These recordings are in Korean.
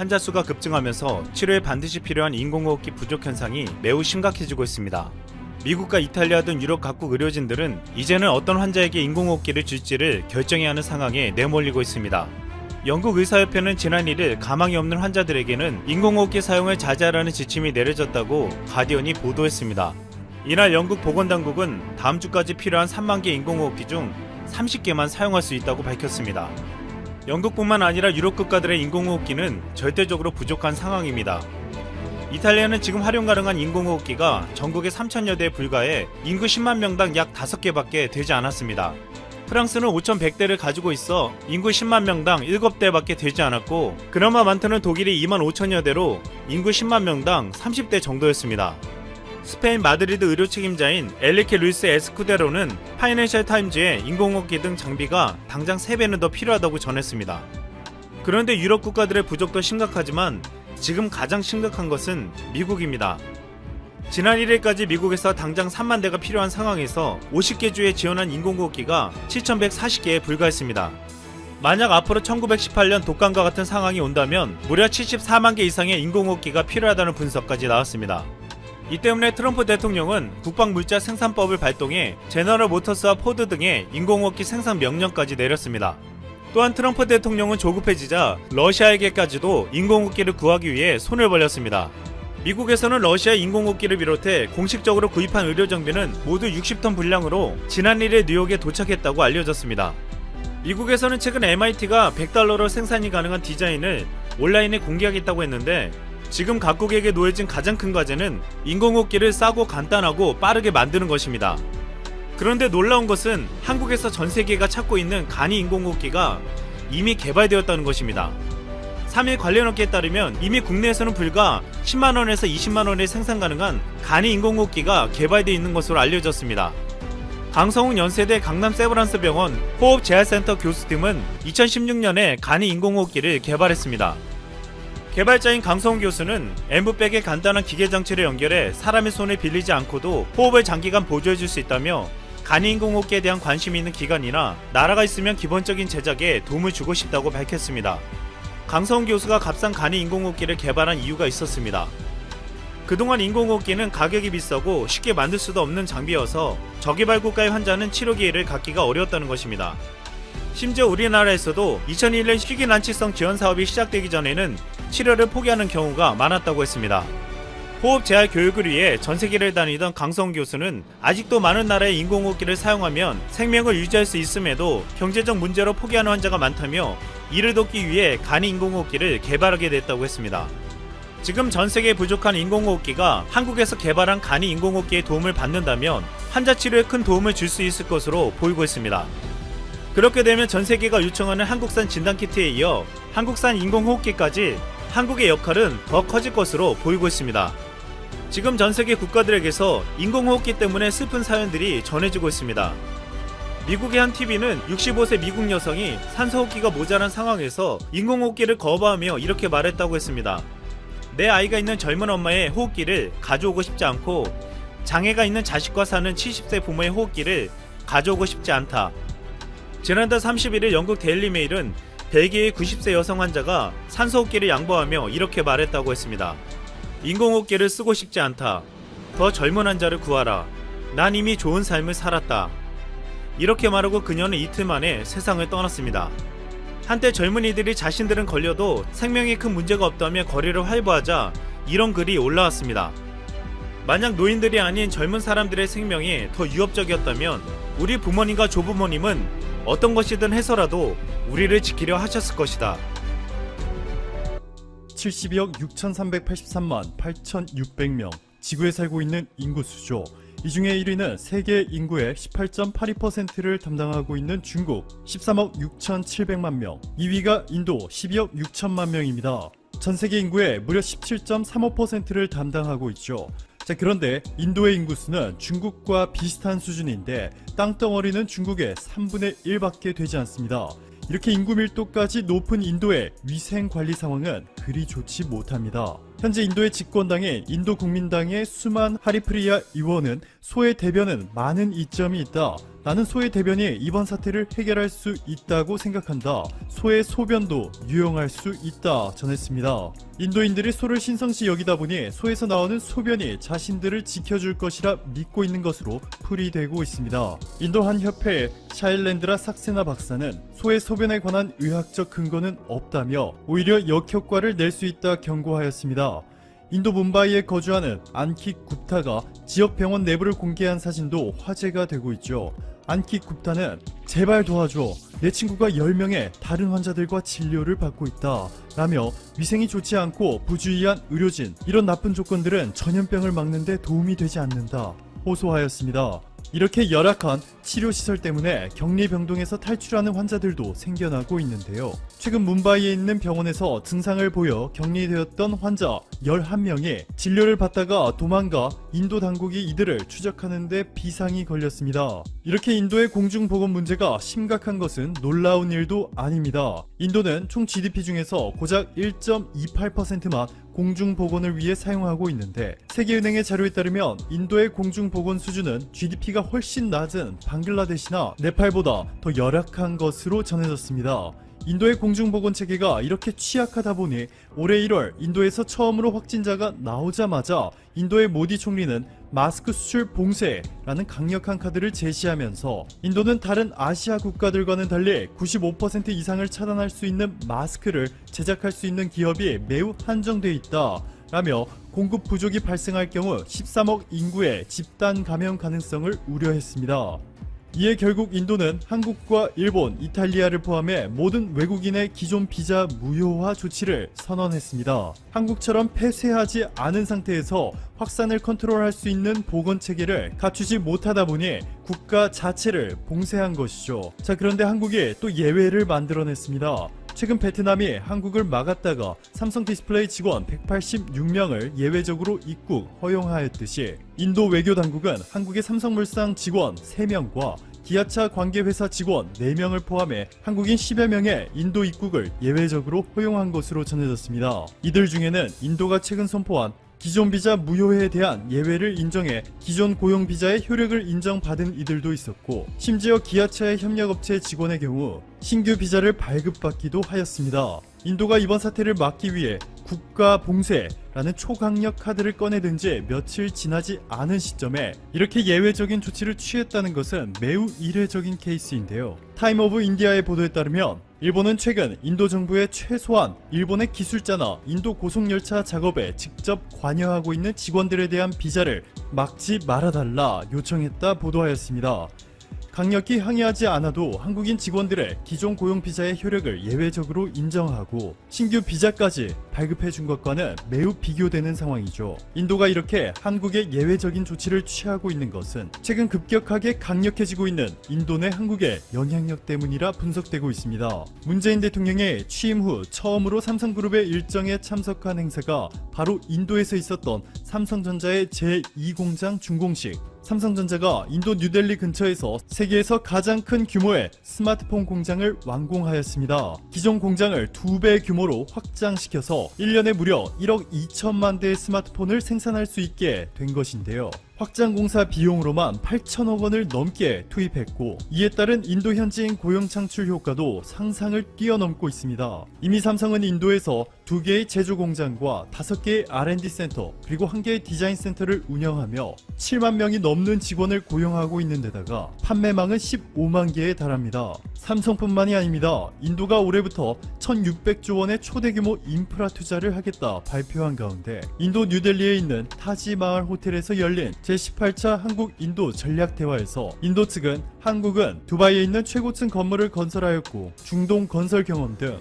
환자 수가 급증하면서 치료에 반드시 필요한 인공호흡기 부족 현상이 매우 심각해지고 있습니다. 미국과 이탈리아 등 유럽 각국 의료진들은 이제는 어떤 환자에게 인공호흡기를 줄지를 결정해야 하는 상황에 내몰리고 있습니다. 영국 의사협회는 지난 1일 가망이 없는 환자들에게는 인공호흡기 사용을 자제하라는 지침이 내려졌다고 가디언이 보도했습니다. 이날 영국 보건당국은 다음 주까지 필요한 3만 개 인공호흡기 중 30개만 사용할 수 있다고 밝혔습니다. 영국뿐만 아니라 유럽 국가들의 인공호흡기는 절대적으로 부족한 상황입니다. 이탈리아는 지금 활용 가능한 인공호흡기가 전국에 3천여 대에 불과해 인구 10만 명당 약 5개밖에 되지 않았습니다. 프랑스는 5,100대를 가지고 있어 인구 10만 명당 7대밖에 되지 않았고 그나마 많다는 독일이 2만 5천여 대로 인구 10만 명당 30대 정도였습니다. 스페인 마드리드 의료 책임자인 엘리케 루이스 에스쿠데로는 파이낸셜 타임즈에 인공호흡기 등 장비가 당장 3배는 더 필요하다고 전했습니다. 그런데 유럽 국가들의 부족도 심각하지만 지금 가장 심각한 것은 미국입니다. 지난 1일까지 미국에서 당장 3만 대가 필요한 상황에서 50개 주에 지원한 인공호흡기가 7,140개에 불과했습니다. 만약 앞으로 1918년 독감과 같은 상황이 온다면 무려 74만 개 이상의 인공호흡기가 필요하다는 분석까지 나왔습니다. 이 때문에 트럼프 대통령은 국방물자 생산법을 발동해 제너럴 모터스와 포드 등의 인공호흡기 생산 명령까지 내렸습니다. 또한 트럼프 대통령은 조급해지자 러시아에게까지도 인공호흡기를 구하기 위해 손을 벌렸습니다. 미국에서는 러시아 인공호흡기를 비롯해 공식적으로 구입한 의료 정비는 모두 60톤 분량으로 지난 1일 뉴욕에 도착했다고 알려졌습니다. 미국에서는 최근 MIT가 100달러로 생산이 가능한 디자인을 온라인에 공개하겠다고 했는데 지금 각국에게 놓여진 가장 큰 과제는 인공호흡기를 싸고 간단하고 빠르게 만드는 것입니다. 그런데 놀라운 것은 한국에서 전 세계가 찾고 있는 간이 인공호흡기가 이미 개발되었다는 것입니다. 3일 관련 업계에 따르면 이미 국내에서는 불과 10만원에서 20만원에 생산 가능한 간이 인공호흡기가 개발되어 있는 것으로 알려졌습니다. 강성훈 연세대 강남 세브란스 병원 호흡재활센터 교수 등은 2016년에 간이 인공호흡기를 개발했습니다. 개발자인 강성훈 교수는 엠브백에 간단한 기계 장치를 연결해 사람의 손을 빌리지 않고도 호흡을 장기간 보조해 줄 수 있다며 간이 인공 호흡기에 대한 관심이 있는 기관이나 나라가 있으면 기본적인 제작에 도움을 주고 싶다고 밝혔습니다. 강성훈 교수가 값싼 간이 인공 호흡기를 개발한 이유가 있었습니다. 그동안 인공호흡기는 가격이 비싸고 쉽게 만들 수도 없는 장비여서 저개발 국가의 환자는 치료 기회를 갖기가 어려웠다는 것입니다. 심지어 우리나라에서도 2001년 희귀난치성 지원 사업이 시작되기 전에는 치료를 포기하는 경우가 많았다고 했습니다. 호흡 재활 교육을 위해 전 세계를 다니던 강성 교수는 아직도 많은 나라의 인공호흡기를 사용하면 생명을 유지할 수 있음에도 경제적 문제로 포기하는 환자가 많다며 이를 돕기 위해 간이 인공호흡기를 개발하게 됐다고 했습니다. 지금 전 세계에 부족한 인공호흡기가 한국에서 개발한 간이 인공호흡기의 도움을 받는다면 환자 치료에 큰 도움을 줄 수 있을 것으로 보이고 있습니다. 그렇게 되면 전 세계가 요청하는 한국산 진단키트에 이어 한국산 인공호흡기까지 한국의 역할은 더 커질 것으로 보이고 있습니다. 지금 전 세계 국가들에게서 인공호흡기 때문에 슬픈 사연들이 전해지고 있습니다. 미국의 한 TV는 65세 미국 여성이 산소호흡기가 모자란 상황에서 인공호흡기를 거부하며 이렇게 말했다고 했습니다. 내 아이가 있는 젊은 엄마의 호흡기를 가져오고 싶지 않고 장애가 있는 자식과 사는 70세 부모의 호흡기를 가져오고 싶지 않다. 지난달 31일 영국 데일리메일은 벨기에의 90세 여성 환자가 산소호흡기를 양보하며 이렇게 말했다고 했습니다. 인공호흡기를 쓰고 싶지 않다. 더 젊은 환자를 구하라. 난 이미 좋은 삶을 살았다. 이렇게 말하고 그녀는 이틀 만에 세상을 떠났습니다. 한때 젊은이들이 자신들은 걸려도 생명에 큰 문제가 없다며 거리를 활보하자 이런 글이 올라왔습니다. 만약 노인들이 아닌 젊은 사람들의 생명이 더 유업적이었다면 우리 부모님과 조부모님은 어떤 것이든 해서라도 우리를 지키려 하셨을 것이다. 72억 6,383만 8,600명 지구에 살고 있는 인구 수죠. 이 중에 1위는 세계 인구의 18.82%를 담당하고 있는 중국 13억 6,700만 명, 2위가 인도 12억 6천만 명입니다. 전 세계 인구의 무려 17.35%를 담당하고 있죠. 자, 그런데 인도의 인구수는 중국과 비슷한 수준인데 땅덩어리는 중국의 3분의 1밖에 되지 않습니다. 이렇게 인구 밀도까지 높은 인도의 위생 관리 상황은 그리 좋지 못합니다. 현재 인도의 집권당인 인도 국민당의 수만 하리프리아 의원은 소의 대변은 많은 이점이 있다. 나는 소의 대변이 이번 사태를 해결할 수 있다고 생각한다. 소의 소변도 유용할 수 있다 전했습니다. 인도인들이 소를 신성시 여기다 보니 소에서 나오는 소변이 자신들을 지켜줄 것이라 믿고 있는 것으로 풀이되고 있습니다. 인도 한 협회의 샤일랜드라 삭세나 박사는 소의 소변에 관한 의학적 근거는 없다며 오히려 역효과를 낼 수 있다 경고하였습니다. 인도 문바이에 거주하는 안킥 굽타가 지역 병원 내부를 공개한 사진도 화제가 되고 있죠. 안킥 굽타는 제발 도와줘. 내 친구가 10명의 다른 환자들과 진료를 받고 있다. 라며 위생이 좋지 않고 부주의한 의료진, 이런 나쁜 조건들은 전염병을 막는데 도움이 되지 않는다. 호소하였습니다. 이렇게 열악한 치료시설 때문에 격리병동에서 탈출하는 환자들도 생겨나고 있는데요. 최근 문바이에 있는 병원에서 증상을 보여 격리되었던 환자 11명이 진료를 받다가 도망가 인도 당국이 이들을 추적하는데 비상이 걸렸습니다. 이렇게 인도의 공중보건 문제가 심각한 것은 놀라운 일도 아닙니다. 인도는 총 GDP 중에서 고작 1.28%만 공중 보건을 위해 사용하고 있는데 세계은행의 자료에 따르면 인도의 공중 보건 수준은 GDP가 훨씬 낮은 방글라데시나 네팔보다 더 열악한 것으로 전해졌습니다. 인도의 공중보건 체계가 이렇게 취약하다 보니 올해 1월 인도에서 처음으로 확진자가 나오자마자 인도의 모디 총리는 마스크 수출 봉쇄라는 강력한 카드를 제시하면서 인도는 다른 아시아 국가들과는 달리 95% 이상을 차단할 수 있는 마스크를 제작할 수 있는 기업이 매우 한정돼 있다. 라며 공급 부족이 발생할 경우 13억 인구의 집단 감염 가능성을 우려했습니다. 이에 결국 인도는 한국과 일본, 이탈리아를 포함해 모든 외국인의 기존 비자 무효화 조치를 선언했습니다. 한국처럼 폐쇄하지 않은 상태에서 확산을 컨트롤할 수 있는 보건 체계를 갖추지 못하다 보니 국가 자체를 봉쇄한 것이죠. 자, 그런데 한국이 또 예외를 만들어냈습니다. 최근 베트남이 한국을 막았다가 삼성 디스플레이 직원 186명을 예외적으로 입국 허용하였듯이 인도 외교 당국은 한국의 삼성물산 직원 3명과 기아차 관계회사 직원 4명을 포함해 한국인 10여 명의 인도 입국을 예외적으로 허용한 것으로 전해졌습니다. 이들 중에는 인도가 최근 선포한 기존 비자 무효에 대한 예외를 인정해 기존 고용 비자의 효력을 인정받은 이들도 있었고 심지어 기아차의 협력업체 직원의 경우 신규 비자를 발급받기도 하였습니다. 인도가 이번 사태를 막기 위해 국가 봉쇄라는 초강력 카드를 꺼내든 지 며칠 지나지 않은 시점에 이렇게 예외적인 조치를 취했다는 것은 매우 이례적인 케이스인데요. 타임 오브 인디아의 보도에 따르면 일본은 최근 인도 정부의 최소한 일본의 기술자나 인도 고속열차 작업에 직접 관여하고 있는 직원들에 대한 비자를 막지 말아달라 요청했다 보도하였습니다. 강력히 항의하지 않아도 한국인 직원들의 기존 고용 비자의 효력을 예외적으로 인정하고 신규 비자까지 발급해 준 것과는 매우 비교되는 상황이죠. 인도가 이렇게 한국의 예외적인 조치를 취하고 있는 것은 최근 급격하게 강력해지고 있는 인도 내 한국의 영향력 때문이라 분석되고 있습니다. 문재인 대통령의 취임 후 처음으로 삼성그룹의 일정에 참석한 행사가 바로 인도에서 있었던 삼성전자의 제2공장 준공식 삼성전자가 인도 뉴델리 근처에서 세계에서 가장 큰 규모의 스마트폰 공장을 완공하였습니다. 기존 공장을 두배 규모로 확장시켜서 1년에 무려 1억 2천만 대의 스마트폰을 생산할 수 있게 된 것인데요. 확장 공사 비용으로만 8천억 원을 넘게 투입했고 이에 따른 인도 현지인 고용 창출 효과도 상상을 뛰어넘고 있습니다. 이미 삼성은 인도에서 두 개의 제조 공장과 다섯 개의 R&D 센터 그리고 한 개의 디자인 센터를 운영하며 7만 명이 넘는 직원을 고용하고 있는 데다가 판매망은 15만 개에 달합니다. 삼성뿐만이 아닙니다. 인도가 올해부터 1,600조 원의 초대 규모 인프라 투자를 하겠다 발표한 가운데 인도 뉴델리에 있는 타지마을 호텔에서 열린 제18차 한국 인도 전략 대화에서 인도 측은 한국은 두바이에 있는 최고층 건물을 건설하였고 중동 건설 경험 등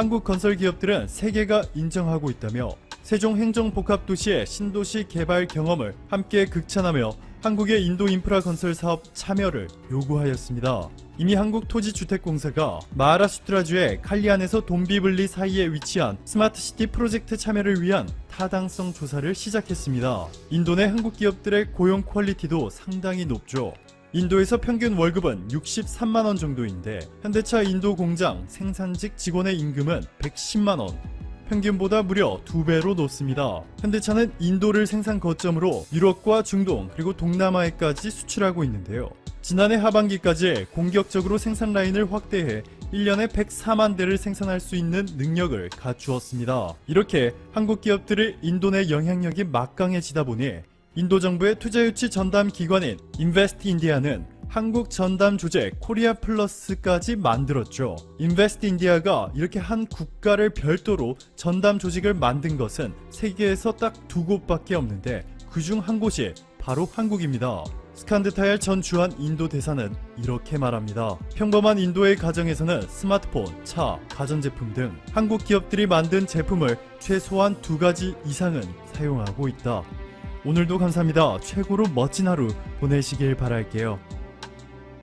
한국 건설 기업들은 세계가 인정하고 있다며 세종 행정복합도시의 신도시 개발 경험을 함께 극찬하며 한국의 인도 인프라 건설 사업 참여를 요구하였습니다. 이미 한국토지주택공사가 마하라슈트라주의 칼리안에서 돈비블리 사이에 위치한 스마트시티 프로젝트 참여를 위한 타당성 조사를 시작했습니다. 인도 내 한국 기업들의 고용 퀄리티도 상당히 높죠. 인도에서 평균 월급은 63만원 정도인데 현대차 인도 공장 생산직 직원의 임금은 110만원 평균보다 무려 두 배로 높습니다. 현대차는 인도를 생산 거점으로 유럽과 중동 그리고 동남아에까지 수출하고 있는데요. 지난해 하반기까지 공격적으로 생산 라인을 확대해 1년에 104만 대를 생산할 수 있는 능력을 갖추었습니다. 이렇게 한국 기업들의 인도 내 영향력이 막강해지다 보니 인도 정부의 투자 유치 전담 기관인 인베스트 인디아는 한국 전담 조직 코리아 플러스까지 만들었죠. 인베스트 인디아가 이렇게 한 국가를 별도로 전담 조직을 만든 것은 세계에서 딱 두 곳밖에 없는데 그 중 한 곳이 바로 한국입니다. 스칸드타일 전 주한 인도 대사는 이렇게 말합니다. 평범한 인도의 가정에서는 스마트폰, 차, 가전제품 등 한국 기업들이 만든 제품을 최소한 두 가지 이상은 사용하고 있다. 오늘도 감사합니다. 최고로 멋진 하루 보내시길 바랄게요.